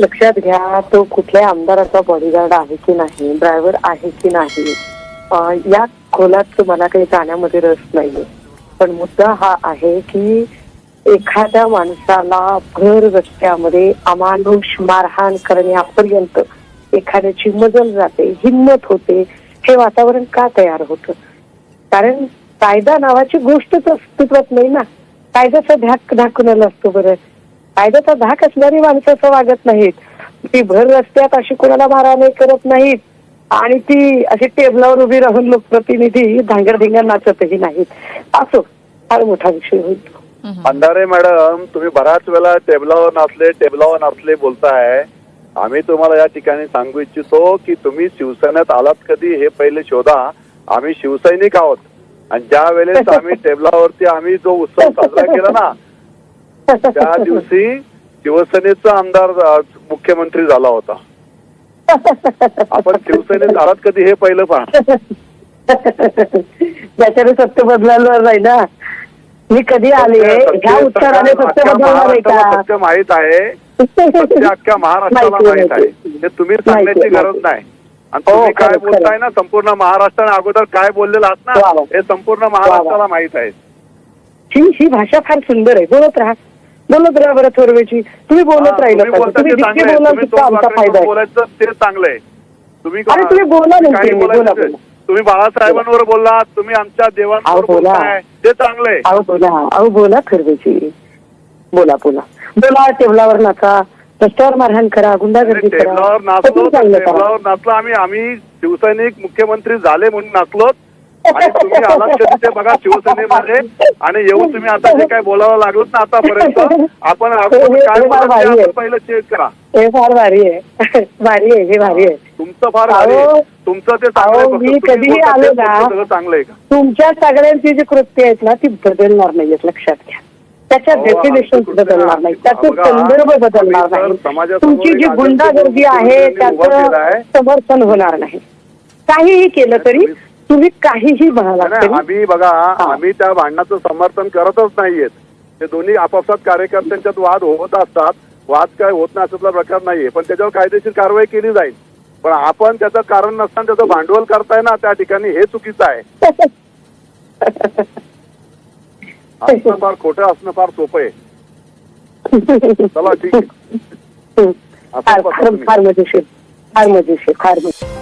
लक्षात घ्या तो कुठल्या आमदाराचा बॉडीगार्ड आहे की नाही ड्रायव्हर आहे की नाही या खोलात मला काही जाण्यामध्ये रस नाहीये. पण मुद्दा हा आहे की एखाद्या माणसाला भर रस्त्यामध्ये अमानुष मारहाण करणे करण्यापर्यंत एखाद्याची मजल जाते हिंमत होते हे वातावरण का तयार होतं? कारण कायदा नावाची गोष्टच अस्तित्वात नाही ना. कायद्याचा धाक दाखवलेला असतो बरं. कायद्याचा धाक असणारी माणसं असं वागत नाहीत. ती भर रस्त्यात अशी कोणाला मारहाणी करत नाहीत. आणि ती अशी टेबलावर उभी राहून लोकप्रतिनिधी धांगरधिंगर नाचतही नाहीत. असो फार मोठा विषय होईल. अंधारे मॅडम तुम्ही बऱ्याच वेळा टेबलावर नाचले टेबलावर नाचले बोलताय. आम्ही तुम्हाला या ठिकाणी सांगू इच्छितो की तुम्ही शिवसेनेत आलात कधी हे पहिले शोधा. आम्ही शिवसैनिक आहोत. आणि ज्या वेळेस आम्ही टेबलावरती आम्ही जो उत्सव साजरा केला ना त्या दिवशी शिवसेनेचा आमदार मुख्यमंत्री झाला होता. आपण शिवसेनेत आलात कधी हे पहिलं पहा. ज्याच्याने सत्य बदलायला नाही ना. मी कधी आले ह्या उत्तराने सत्य बदलणार आहे का? सत्य माहीत आहे. सत्य अख्ख्या महाराष्ट्राला माहिती आहे. हे तुम्ही सांगण्याची गरज. नाही. आणि हो, तुम्ही काय खरं, बोलताय. ना संपूर्ण महाराष्ट्राने अगोदर काय बोललेलं आहात ना. हे संपूर्ण महाराष्ट्राला माहीत आहे. ही ही भाषा फार सुंदर आहे. बोलत राहा. बोलत राहा बरं थोरवेची तुम्ही बोलत राहिलं तुम्ही जितके. बोलाल तितका आमचा फायदा बोलायचं ते चांगलं आहे. तुम्ही अरे तुम्ही बोला तुम्ही बोला, बाळासाहेबांवर बोललात तुम्ही आमच्या देवांवर बोला. बोलताय. ते चांगलं आहे. अहो बोला. अहो बोला थोरवेची बोला बोला. बोला टेबलावर नाचा. रस्त्यावर मारहाण करा गुंडागर्दी करा. टेबलावर नाचलो टेबलावर नाचलो. आम्ही आम्ही शिवसैनिक मुख्यमंत्री झाले म्हणून नाचलो. आणि तुम्ही आलात कधी ते बघा शिवसेनेमध्ये. आणि येऊन तुम्ही आता जे काय बोलावं लागलं ना आतापर्यंत आपण काय पहिलं चेक करा. हे फार भारी आहे. भारी आहे हे भारी आहे. तुमचं फार भारी. तुमचं ते. मी कधीही आलो ना. चांगलं आहे का? तुमच्या सगळ्यांची जी कृत्य आहेत ना ती बदलणार नाहीयेत लक्षात घ्या. त्याच्या डेफिनेशन बदलणार नाही. त्याचे संदर्भ बदलणार नाही. तुमची जी गुंडागर्दी आहे. त्याचं समर्थन होणार नाही. काहीही केलं तरी तुम्ही- काहीही तरी आम्ही बघा आम्ही त्या भांडणाचं समर्थन करतच नाहीयेत. ते दोन्ही आपापसात कार्यकर्त्यांच्यात वाद होत असतात. वाद काय होत नाही असातला प्रकार नाहीये. पण त्याच्यावर कायदेशीर कारवाई केली जाईल. पण आपण त्याचं कारण नसताना त्याचं भांडवल करताय ना त्या ठिकाणी हे चुकीचं आहे. असणं फार खोटं असणं फार सोपं आहे. चला ठीक आहे. फार मजेशीर. फार मजेशीर फार मजेशीर.